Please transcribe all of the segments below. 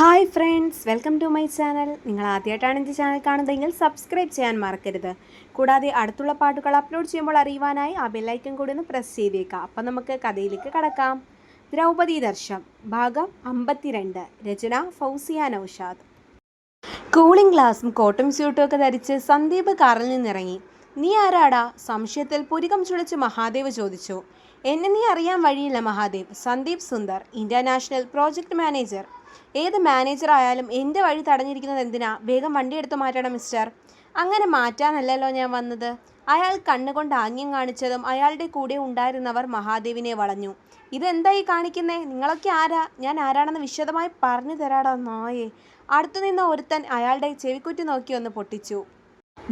Hi friends welcome to my channel. നിങ്ങൾ ആദ്യമായിട്ടാണ് എന്റെ ചാനൽ കാണുന്നതെങ്കിൽ സബ്സ്ക്രൈബ് ചെയ്യാൻ മറക്കരുത്. കൂടാതെ അടുത്തുള്ള പാട്ടുകൾ അപ്ലോഡ് ചെയ്യുമ്പോൾ അറിയുവാനായി ആ ബെല്ലൈക്കൺ കൂടി ഒന്ന് പ്രസ് ചെയ്തേക്കാം. അപ്പം നമുക്ക് കഥയിലേക്ക് കടക്കാം. ദ്രൗപദി ദർശം ഭാഗം അമ്പത്തിരണ്ട്. രചന ഫൗസിയ നൗഷാദ്. കൂളിംഗ് ഗ്ലാസും കോട്ടും സ്യൂട്ടും ഒക്കെ ധരിച്ച് സന്ദീപ് കാറിൽ നിന്നിറങ്ങി. നീ ആരാടാ? സംശയത്തിൽ പുരികം ചുളിച്ച് മഹാദേവ് ചോദിച്ചു. എന്നെ നീ അറിയാൻ വഴിയില്ല Mahadev. Sandeep Sundar international project manager. ഏത് മാനേജർ ആയാലും എന്റെ വഴി തടഞ്ഞിരിക്കുന്നത് എന്തിനാ? വേഗം വണ്ടി എടുത്ത് മാറ്റണം മിസ്റ്റർ. അങ്ങനെ മാറ്റാനല്ലല്ലോ ഞാൻ വന്നത്. അയാൾ കണ്ണുകൊണ്ട് ആംഗ്യം കാണിച്ചതും അയാളുടെ കൂടെ ഉണ്ടായിരുന്നവർ മഹാദേവിനെ വളഞ്ഞു. ഇതെന്തായി കാണിക്കുന്നേ? നിങ്ങളൊക്കെ ആരാ? ഞാൻ ആരാണെന്ന് വിശദമായി പറഞ്ഞു തരാടാ നായേ. അടുത്തുനിന്ന ഒരുത്തൻ അയാളുടെ ചെവിക്കുറ്റി നോക്കി ഒന്ന് പൊട്ടിച്ചു.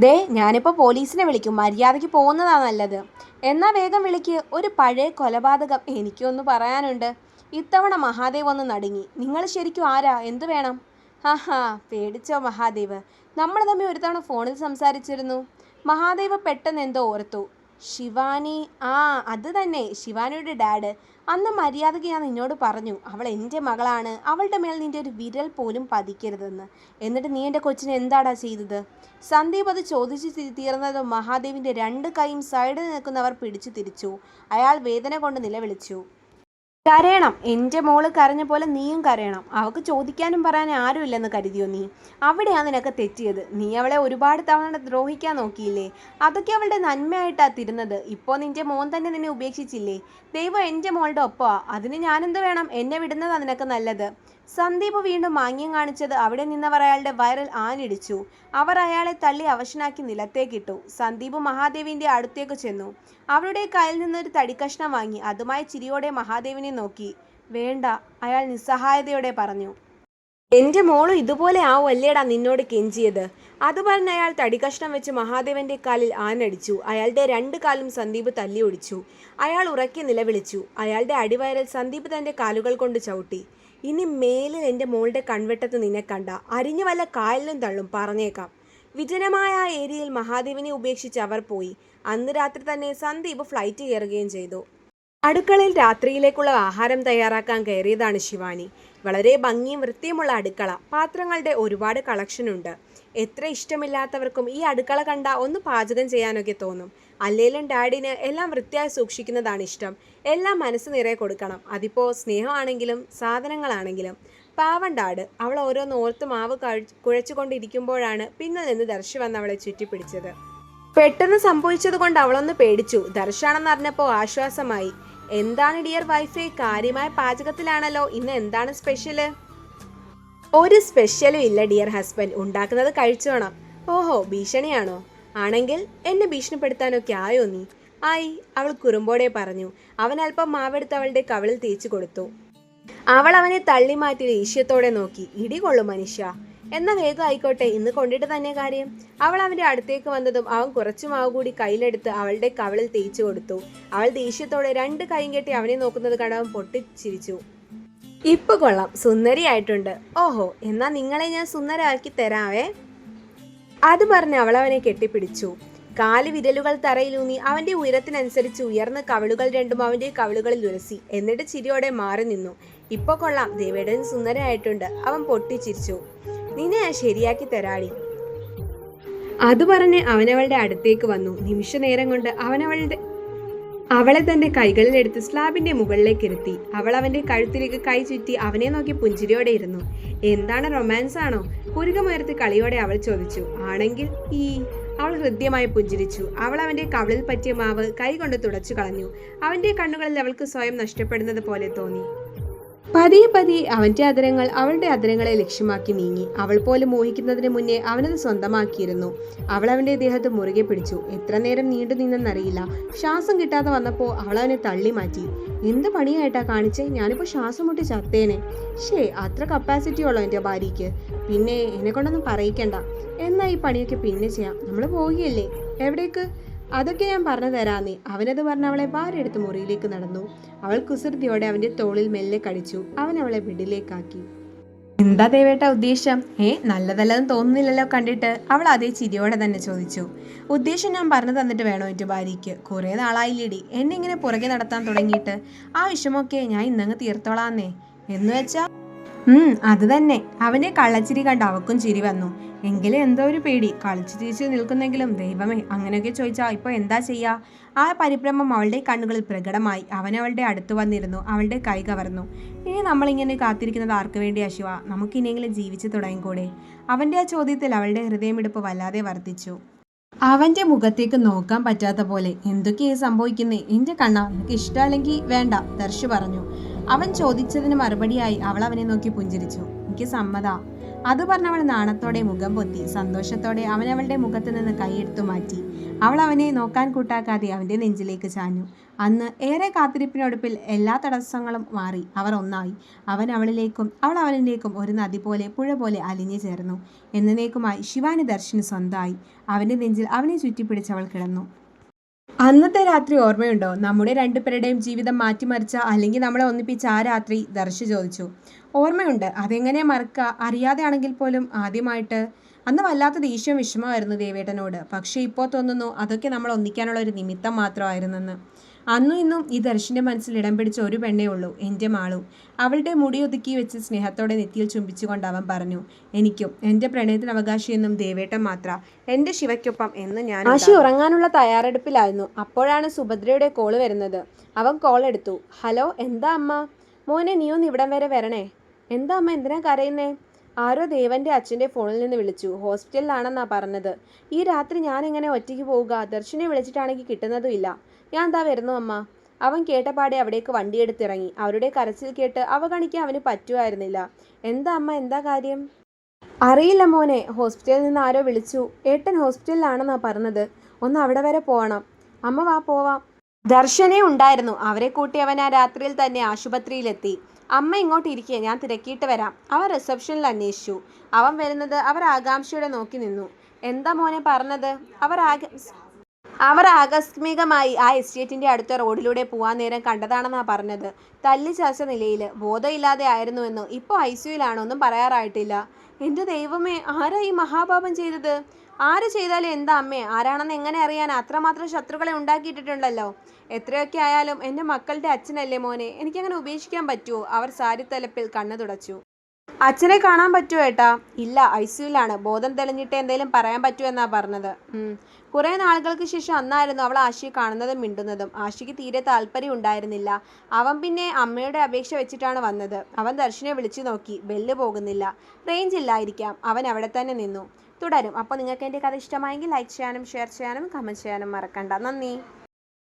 ദേ ഞാനിപ്പോൾ പോലീസിനെ വിളിക്കും. മര്യാദയ്ക്ക് പോകുന്നതാണ് നല്ലത്. എന്നാ വേഗം വിളിക്ക്. ഒരു പഴയ കൊലപാതകം എനിക്കൊന്ന് പറയാനുണ്ട്. ഇത്തവണ മഹാദേവ് ഒന്ന് നടുങ്ങി. നിങ്ങൾ ശരിക്കും ആരാ? എന്ത് വേണം? ഹാ പേടിച്ചോ മഹാദേവ്. നമ്മൾ തമ്മിൽ ഒരു തവണ ഫോണിൽ സംസാരിച്ചിരുന്നു. മഹാദേവ് പെട്ടെന്ന് എന്തോ ഓർത്തു. ശിവാനി ആ അത് തന്നെ. ശിവാനിയുടെ ഡാഡ് അന്ന് മര്യാദയ്ക്ക് ഞാൻ നിന്നോട് പറഞ്ഞു അവൾ എന്റെ മകളാണ്. അവളുടെ മേൽ നിന്റെ ഒരു വിരൽ പോലും പതിക്കരുതെന്ന്. എന്നിട്ട് നീ എന്റെ കൊച്ചിനെ എന്താടാ ചെയ്തത്? സന്ദീപ് അത് ചോദിച്ചു തീർന്നത് മഹാദേവിന്റെ രണ്ട് കൈയും സൈഡിൽ നിൽക്കുന്നവർ പിടിച്ചു തിരിച്ചു. അയാൾ വേദന കൊണ്ട് നിലവിളിച്ചു. കരയണം. എന്റെ മോൾ കരഞ്ഞ പോലെ നീയും കരയണം. അവൾക്ക് ചോദിക്കാനും പറയാനും ആരുമില്ലെന്ന് കരുതിയോ നീ? അവിടെയാണ് നിനക്ക് തെറ്റിയത്. നീ അവളെ ഒരുപാട് തവണ ദ്രോഹിക്കാൻ നോക്കിയില്ലേ? അതൊക്കെ അവളുടെ നന്മയായിട്ടാ തിരുന്നത്. ഇപ്പോൾ നിന്റെ മോൻ തന്നെ നിന്നെ ഉപേക്ഷിച്ചില്ലേ? ദൈവം എന്റെ മോളുടെ ഒപ്പമാണ് അതിന് ഞാനെന്ത് വേണം? എന്നെ വിടുന്നതാണ് നിനക്ക് നല്ലത്. സന്ദീപ് വീണ്ടും മാങ്ങ്യം കാണിച്ചത് അവിടെ നിന്നവർ അയാളുടെ വയറിൽ ആഞ്ഞിടിച്ചു. അവർ അയാളെ തള്ളി അവശനാക്കി നിലത്തേക്കിട്ടു. സന്ദീപ് മഹാദേവിന്റെ അടുത്തേക്ക് ചെന്നു. അവരുടെ കയ്യിൽ നിന്നൊരു തടിക്കഷ്ണം വാങ്ങി. അതുമായി ചിരിയോടെ മഹാദേവിനെ നോക്കി. വേണ്ട അയാൾ നിസ്സഹായതയോടെ പറഞ്ഞു. എന്റെ മോളും ഇതുപോലെ ആവുമല്ലേടാ നിന്നോട് കെഞ്ചിയത്. അത് പറഞ്ഞ് അയാൾ തടികഷ്ണം വെച്ച് മഹാദേവന്റെ കാലിൽ ആനടിച്ചു അയാളുടെ രണ്ട് കാലും സന്ദീപ് തല്ലി ഒടിച്ചു. അയാൾ ഉറക്കി നിലവിളിച്ചു. അയാളുടെ അടിവയറിൽ സന്ദീപ് തന്റെ കാലുകൾ കൊണ്ട് ചവിട്ടി. ഇനി മേലിൽ എന്റെ മോളുടെ കൺവെട്ടത്ത് നിന്നെ കണ്ട. അരിഞ്ഞു വല്ല കായലിലും തള്ളും. പറഞ്ഞേക്കാം. വിജനമായ ആ ഏരിയയിൽ മഹാദേവിനെ ഉപേക്ഷിച്ച് അവർ പോയി. അന്ന് രാത്രി തന്നെ സന്ദീപ് ഫ്ലൈറ്റ് കയറുകയും ചെയ്തു. അടുക്കളയിൽ രാത്രിയിലേക്കുള്ള ആഹാരം തയ്യാറാക്കാൻ കയറിയതാണ് ശിവാനി. വളരെ ഭംഗിയും വൃത്തിയുമുള്ള അടുക്കള. പാത്രങ്ങളുടെ ഒരുപാട് കളക്ഷൻ ഉണ്ട്. എത്ര ഇഷ്ടമില്ലാത്തവർക്കും ഈ അടുക്കള കണ്ട ഒന്ന് പാചകം ചെയ്യാനൊക്കെ തോന്നും. അല്ലേലും ഡാഡിന് എല്ലാം വൃത്തിയായി സൂക്ഷിക്കുന്നതാണ് ഇഷ്ടം. എല്ലാം മനസ്സ് നിറയെ കൊടുക്കണം. അതിപ്പോൾ സ്നേഹമാണെങ്കിലും സാധനങ്ങളാണെങ്കിലും. പാവം ഡാഡ്. അവൾ ഓരോന്ന് ഓർത്ത് മാവ് കഴി- കുഴച്ചുകൊണ്ടിരിക്കുമ്പോഴാണ് പിന്നിൽ നിന്ന് ദർശി വന്ന് അവളെ ചുറ്റിപ്പിടിച്ചത്. പെട്ടെന്ന് സംഭവിച്ചത് കൊണ്ട് അവളൊന്ന് പേടിച്ചു. ദർശാണെന്ന് അറിഞ്ഞപ്പോൾ ആശ്വാസമായി. എന്താണ് ഡിയർ വൈഫ്? കാര്യമായ പാചകത്തിലാണല്ലോ. ഇന്ന് എന്താണ് സ്പെഷ്യൽ? ഒരു സ്പെഷ്യലും ഇല്ല ഡിയർ ഹസ്ബൻഡ്. ഉണ്ടാക്കുന്നത് കഴിച്ചു വേണം ഓഹോ ഭീഷണിയാണോ? ആണെങ്കിൽ എന്നെ ഭീഷണിപ്പെടുത്താനൊക്കെ ആയോ നീ? ആയി അവൾ കുറുമ്പോടെ പറഞ്ഞു. അവൻ അല്പം മാവെടുത്ത് അവളുടെ കവിളിൽ തേച്ചു കൊടുത്തു. അവൾ അവനെ തള്ളി മാറ്റി ദേഷ്യത്തോടെ നോക്കി. ഇടികൊള്ളു മനുഷ്യ. എന്നാ വേഗം ആയിക്കോട്ടെ ഇന്ന് കൊണ്ടിട്ട് തന്നെ കാര്യം. അവൾ അവന്റെ അടുത്തേക്ക് വന്നതും അവൻ കുറച്ചു മാവ് കൂടി കയ്യിലെടുത്ത് അവളുടെ കവളിൽ തേച്ചു കൊടുത്തു. അവൾ ദേഷ്യത്തോടെ രണ്ട് കൈയും കെട്ടി അവനെ നോക്കുന്നത് കണ്ടവൻ പൊട്ടിച്ചിരിച്ചു. ഇപ്പൊ കൊള്ളാം സുന്ദരിയായിട്ടുണ്ട് ഓഹോ എന്നാ നിങ്ങളെ ഞാൻ സുന്ദരാക്കി തരാവേ. അത് പറഞ്ഞ് അവൾ അവനെ കെട്ടിപ്പിടിച്ചു. കാൽ വിരലുകൾ തറയിലൂന്നി അവന്റെ ഉയരത്തിനനുസരിച്ച് ഉയർന്ന കവിളുകൾ രണ്ടും അവന്റെ കവിളുകളിൽ ഉരസി. എന്നിട്ട് ചിരിയോടെ മാറി നിന്നു. ഇപ്പൊ കൊള്ളാം ദേവേടൻ സുന്ദരമായിട്ടുണ്ട് അവൻ പൊട്ടിച്ചിരിച്ചു. നിന്നെ ഞാൻ ശരിയാക്കി തരാടി. അത് പറഞ്ഞ് അവനവളുടെ അടുത്തേക്ക് വന്നു. നിമിഷ നേരം കൊണ്ട് അവനവളുടെ അവളെ തന്റെ കൈകളിലെടുത്ത് സ്ലാബിന്റെ മുകളിലേക്ക് ഇരുത്തി. അവൾ അവന്റെ കഴുത്തിലേക്ക് കൈ ചുറ്റി അവനെ നോക്കി പുഞ്ചിരിയോടെ ഇരുന്നു. എന്താണ് റൊമാൻസ് ആണോ? പുരുകമുയർത്തി കളിയോടെ അവൾ ചോദിച്ചു. ആണെങ്കിൽ ഈ അവൾ ഹൃദ്യമായി പുഞ്ചിരിച്ചു. അവൾ അവന്റെ കവളിൽ പറ്റിയ മാവ് കൈകൊണ്ട് തുടച്ചു കളഞ്ഞു. അവന്റെ കണ്ണുകളിൽ അവൾക്ക് സ്വയം നഷ്ടപ്പെടുന്നത് പോലെ തോന്നി. പതിയെ പതിയെ അവന്റെ അതിരങ്ങൾ അവളുടെ അതിരങ്ങളെ ലക്ഷ്യമാക്കി നീങ്ങി. അവൾ പോലും മോഹിക്കുന്നതിന് മുന്നേ അവനത് സ്വന്തമാക്കിയിരുന്നു. അവൾ അവന്റെ ദേഹത്ത് മുറുകെ പിടിച്ചു. എത്ര നേരം നീണ്ടു നിന്നെന്നറിയില്ല. ശ്വാസം കിട്ടാതെ വന്നപ്പോൾ അവൾ അവനെ തള്ളി മാറ്റി. എന്ത് പണിയായിട്ടാ കാണിച്ചേ? ഞാനിപ്പോൾ ശ്വാസം മുട്ടി ചത്തേനെ. ഷേ അത്ര കപ്പാസിറ്റി ഉള്ളോ എന്റെ ഭാര്യയ്ക്ക്? പിന്നെ എന്നെ കൊണ്ടൊന്നും പറയിക്കണ്ട. എന്നാ ഈ പണിയൊക്കെ പിന്നെ ചെയ്യാം. നമ്മൾ പോവുകയല്ലേ? എവിടേക്ക്? അതൊക്കെ ഞാൻ പറഞ്ഞു തരാന്നേ. അവനത് പറഞ്ഞ് അവളെ ഭാര്യ മുറിയിലേക്ക് നടന്നു. അവൾ കുസൃതിയോടെ അവന്റെ തോളിൽ മെല്ലെ കടിച്ചു. അവൻ അവളെ ബെഡിലേക്കാക്കി എന്താ ദേവേട്ട ഉദ്ദേശം? ഏ നല്ലതല്ലെന്ന് തോന്നുന്നില്ലല്ലോ കണ്ടിട്ട്. അവൾ അതേ ചിരിയോടെ തന്നെ ചോദിച്ചു. ഉദ്ദേശം ഞാൻ പറഞ്ഞു തന്നിട്ട് വേണോ എന്റെ ഭാര്യയ്ക്ക്? കുറേ നാളായില്ലേടി. എന്നെ ഇങ്ങനെ പുറകെ നടത്താൻ തുടങ്ങിയിട്ട്. ആ വിഷമമൊക്കെ ഞാൻ ഇന്നങ്ങ് തീർത്തോളാന്നേ. എന്ന് വെച്ചാ ഉം അത് തന്നെ. അവന്റെ കള്ളച്ചിരി കണ്ട് അവക്കും ചിരി വന്നു. എങ്കിലും എന്തോ ഒരു പേടി. കളിച്ചു തിരിച്ചു നിൽക്കുന്നെങ്കിലും ദൈവമേ അങ്ങനെയൊക്കെ ചോദിച്ചാൽ ഇപ്പൊ എന്താ ചെയ്യാ? ആ പരിഭ്രമം അവളുടെ കണ്ണുകളിൽ പ്രകടമായി. അവൻ അവളുടെ അടുത്ത് വന്നിരുന്നു. അവളുടെ കൈ കവർന്നു. ഇനി നമ്മളിങ്ങനെ കാത്തിരിക്കുന്നത് ആർക്ക് വേണ്ടിയാ ശിവ? നമുക്കിനിയെങ്കിലും ജീവിച്ചു തുടങ്ങിക്കൂടെ അവന്റെ ആ ചോദ്യത്തിൽ അവളുടെ ഹൃദയമിടിപ്പ് വല്ലാതെ വർദ്ധിച്ചു. അവന്റെ മുഖത്തേക്ക് നോക്കാൻ പറ്റാത്ത പോലെ എന്തൊക്കെയാ സംഭവിക്കുന്നേ? എന്റെ കണ്ണ നിനക്ക് ഇഷ്ടമല്ലെങ്കിൽ വേണ്ട ദർശു പറഞ്ഞു. അവൻ ചോദിച്ചതിന് മറുപടിയായി അവൾ അവനെ നോക്കി പുഞ്ചിരിച്ചു. എനിക്ക് സമ്മത. അത് പറഞ്ഞവൾ നാണത്തോടെ മുഖം പൊത്തി. സന്തോഷത്തോടെ അവൻ അവളുടെ മുഖത്ത് നിന്ന് കൈയെടുത്തു മാറ്റി. അവൾ അവനെ നോക്കാൻ കൂട്ടാക്കാതെ അവന്റെ നെഞ്ചിലേക്ക് ചാഞ്ഞു. അന്ന് ഏറെ കാത്തിരിപ്പിനൊടുപ്പിൽ എല്ലാ തടസ്സങ്ങളും മാറി. അവർ ഒന്നായി. അവൻ അവളിലേക്കും അവൾ അവനിലേക്കും ഒരു നദി പോലെ പുഴ പോലെ അലിഞ്ഞു ചേർന്നു. എന്നേക്കുമായി ശിവാനി ദർശന് സ്വന്തമായി. അവന്റെ നെഞ്ചിൽ അവനെ ചുറ്റിപ്പിടിച്ചവൾ കിടന്നു. അന്നത്തെ രാത്രി ഓർമ്മയുണ്ടോ? നമ്മുടെ രണ്ടുപേരുടെയും ജീവിതം മാറ്റിമറിച്ച അല്ലെങ്കിൽ നമ്മളെ ഒന്നിപ്പിച്ച ആ രാത്രി ദർശ് ചോദിച്ചു. ഓർമ്മയുണ്ട്? അതെങ്ങനെ മറക്കുക? അറിയാതെ ആണെങ്കിൽ പോലും ആദ്യമായിട്ട്. അന്ന് വല്ലാത്ത ദേഷ്യവും വിഷമമായിരുന്നു ദേവേട്ടനോട്. പക്ഷേ ഇപ്പോൾ തോന്നുന്നു അതൊക്കെ നമ്മൾ ഒന്നിക്കാനുള്ള ഒരു നിമിത്തം മാത്രമായിരുന്നെന്ന്. അന്നും ഇന്നും ഈ ദർശന്റെ മനസ്സിൽ ഇടം പിടിച്ച ഒരു പെണ്ണേ ഉള്ളൂ എന്റെ മാളു. അവളുടെ മുടി ഒതുക്കി വെച്ച് സ്നേഹത്തോടെ നെറ്റിയിൽ ചുംബിച്ചുകൊണ്ട് അവൻ പറഞ്ഞു എനിക്കും എന്റെ പ്രണയത്തിന് അവകാശിയെന്നും ദേവേട്ടൻ മാത്ര എന്റെ ശിവയ്ക്കൊപ്പം എന്ന് ഞാൻ ആശി ഉറങ്ങാനുള്ള തയ്യാറെടുപ്പിലായിരുന്നു. അപ്പോഴാണ് സുഭദ്രയുടെ കോൾ വരുന്നത്. അവൻ കോൾ എടുത്തു. ഹലോ എന്താ അമ്മ? മോനെ നീ ഒന്ന് ഇവിടം വരെ വരണേ. എന്താ അമ്മ എന്തിനാ കരയുന്നേ? ആരോ ദേവന്റെ അച്ഛന്റെ ഫോണിൽ നിന്ന് വിളിച്ചു. ഹോസ്പിറ്റലിലാണെന്നാ പറഞ്ഞത്. ഈ രാത്രി ഞാൻ എങ്ങനെ ഒറ്റയ്ക്ക് പോവുക? ദർശനെ വിളിച്ചിട്ടാണെങ്കിൽ കിട്ടുന്നതും ഇല്ല. ഞാൻ എന്താ വരുന്നു അമ്മ? അവൻ കേട്ടപാടെ അവിടേക്ക് വണ്ടിയെടുത്തിറങ്ങി. അവരുടെ കരച്ചിൽ കേട്ട് അവഗണിക്കാൻ അവന് പറ്റുമായിരുന്നില്ല. എന്താ അമ്മ? എന്താ കാര്യം? അറിയില്ല മോനെ. ഹോസ്പിറ്റലിൽ നിന്ന് ആരോ വിളിച്ചു. ഏട്ടൻ ഹോസ്പിറ്റലിലാണെന്നാ പറഞ്ഞത്. ഒന്ന് അവിടെ വരെ പോകണം അമ്മ വാ പോവാം. ദർശനേ ഉണ്ടായിരുന്നു. അവരെ കൂട്ടി അവൻ ആ രാത്രിയിൽ തന്നെ ആശുപത്രിയിലെത്തി. അമ്മ ഇങ്ങോട്ട് ഇരിക്കുക ഞാൻ തിരക്കിയിട്ട് വരാം. അവൻ റിസപ്ഷനിൽ അന്വേഷിച്ചു. അവൻ വരുന്നത് അവർ ആകാംക്ഷയോടെ നോക്കി നിന്നു. എന്താ മോനെ പറഞ്ഞത്? അവർ ആകെ അവർ ആകസ്മികമായി ആ എസ്റ്റേറ്റിന്റെ അടുത്ത റോഡിലൂടെ പോവാൻ നേരം കണ്ടതാണെന്നാ പറഞ്ഞത്. തല്ലി ചാച്ച നിലയിൽ ബോധമില്ലാതെ ആയിരുന്നുവെന്നോ ഇപ്പോൾ ഐ സി ഒന്നും പറയാറായിട്ടില്ല. എന്റെ ദൈവമേ ആരാ ഈ മഹാപാപം ചെയ്തത്? ആര് ചെയ്താലും എന്താ അമ്മേ? ആരാണെന്ന് എങ്ങനെ അറിയാൻ അത്രമാത്രം ശത്രുക്കളെ ഉണ്ടാക്കിയിട്ടിട്ടുണ്ടല്ലോ? എത്രയൊക്കെ ആയാലും എന്റെ മക്കളുടെ അച്ഛനല്ലേ മോനെ? എനിക്കങ്ങനെ ഉപേക്ഷിക്കാൻ പറ്റുമോ അവർ സാരിത്തലപ്പിൽ കണ്ണു തുടച്ചു. അച്ഛനെ കാണാൻ പറ്റുമോ ഏട്ടാ? ഇല്ല ഐ സിയുലാണ് ബോധം തെളിഞ്ഞിട്ട് എന്തെങ്കിലും പറയാൻ പറ്റുമോ എന്നാ പറഞ്ഞത്. കുറേ നാളുകൾക്ക് ശേഷം അന്നായിരുന്നു അവൾ ആശയെ കാണുന്നതും മിണ്ടുന്നതും. ആശയ്ക്ക് തീരെ താല്പര്യം ഉണ്ടായിരുന്നില്ല. അവൻ പിന്നെ അമ്മയുടെ അപേക്ഷ വെച്ചിട്ടാണ് വന്നത്. അവൻ ദർശനെ വിളിച്ചു നോക്കി. ബെല്ല് പോകുന്നില്ല. റേഞ്ച് ഇല്ലായിരിക്കാം. അവൻ അവിടെ തന്നെ നിന്നു. തുടരും. അപ്പോൾ നിങ്ങൾക്ക് എന്റെ കഥ ഇഷ്ടമായെങ്കിൽ ലൈക്ക് ചെയ്യാനും ഷെയർ ചെയ്യാനും കമന്റ് ചെയ്യാനും മറക്കണ്ട. നന്ദി.